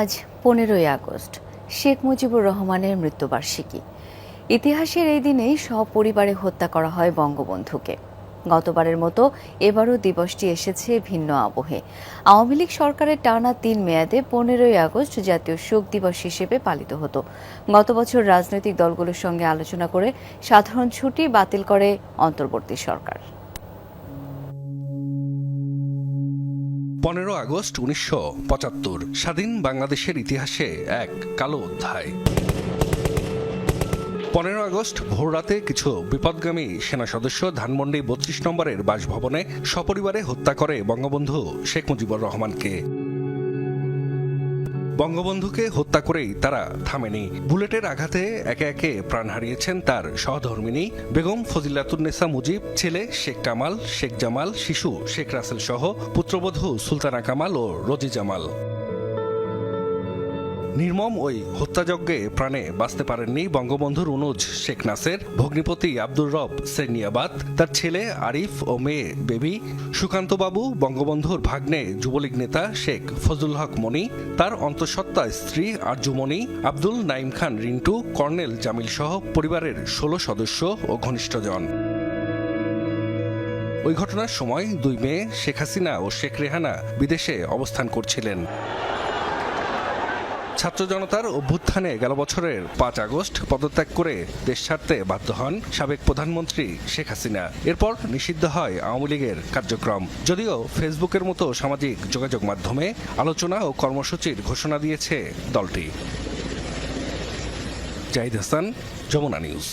আজ পনেরোই আগস্ট। শেখ মুজিবুর রহমানের মৃত্যুবার্ষিকী। ইতিহাসের এই দিনেই সপরিবারে হত্যা করা হয় বঙ্গবন্ধুকে। গতবারের মতো এবারও দিবসটি এসেছে ভিন্ন আবহে। আওয়ামী লীগ সরকারের টানা তিন মেয়াদে পনেরোই আগস্ট জাতীয় শোক দিবস হিসেবে পালিত হতো। গত বছর রাজনৈতিক দলগুলোর সঙ্গে আলোচনা করে সাধারণ ছুটি বাতিল করে অন্তর্বর্তী সরকার। পনেরো আগস্ট উনিশশো পঁচাত্তর, স্বাধীন বাংলাদেশের ইতিহাসে এক কালো অধ্যায়। পনেরো আগস্ট ভোররাতে কিছু বিপদগামী সেনা সদস্য ধানমন্ডি বত্রিশ নম্বরের বাসভবনে সপরিবারে হত্যা করে বঙ্গবন্ধু শেখ মুজিবুর রহমানকে। বঙ্গবন্ধুকে হত্যা করেই তারা থামেনি। বুলেটের আঘাতে একে একে প্রাণ হারিয়েছেন তার সহধর্মিনী বেগম ফজিলাতুন্নেসা মুজিব, ছেলে শেখ কামাল, শেখ জামাল, শিশু শেখ রাসেল সহ পুত্রবধূ সুলতানা কামাল ও রোজি জামাল। নির্মম ওই হত্যাযজ্ঞে প্রাণে বাঁচতে পারেননি বঙ্গবন্ধুর অনুজ শেখ নাসের, ভগ্নিপতি আব্দুর রব সেরনিয়াবাদ তার ছেলে আরিফ ও মেয়ে বেবি সুকান্তবাবু বঙ্গবন্ধুর ভাগ্নে যুবলীগ নেতা শেখ ফজলুল হক মনি তার অন্তঃসত্ত্বা স্ত্রী আরজুমণি আব্দুল নাইম খান রিন্টু, কর্নেল জামিল সহ পরিবারের ষোলো সদস্য ও ঘনিষ্ঠজন। ওই ঘটনার সময় দুই মেয়ে শেখ হাসিনা ও শেখ রেহানা বিদেশে অবস্থান করছিলেন। ছাত্র জনতার অভ্যুত্থানে গেল বছরের পাঁচ আগস্ট পদত্যাগ করে দেশ ছাড়তে বাধ্য হন সাবেক প্রধানমন্ত্রী শেখ হাসিনা। এরপর নিষিদ্ধ হয় আওয়ামী লীগের কার্যক্রম। যদিও ফেসবুকের মতো সামাজিক যোগাযোগ মাধ্যমে আলোচনা ও কর্মসূচির ঘোষণা দিয়েছে দলটি। জাহিদ হাসান, যমুনা নিউজ।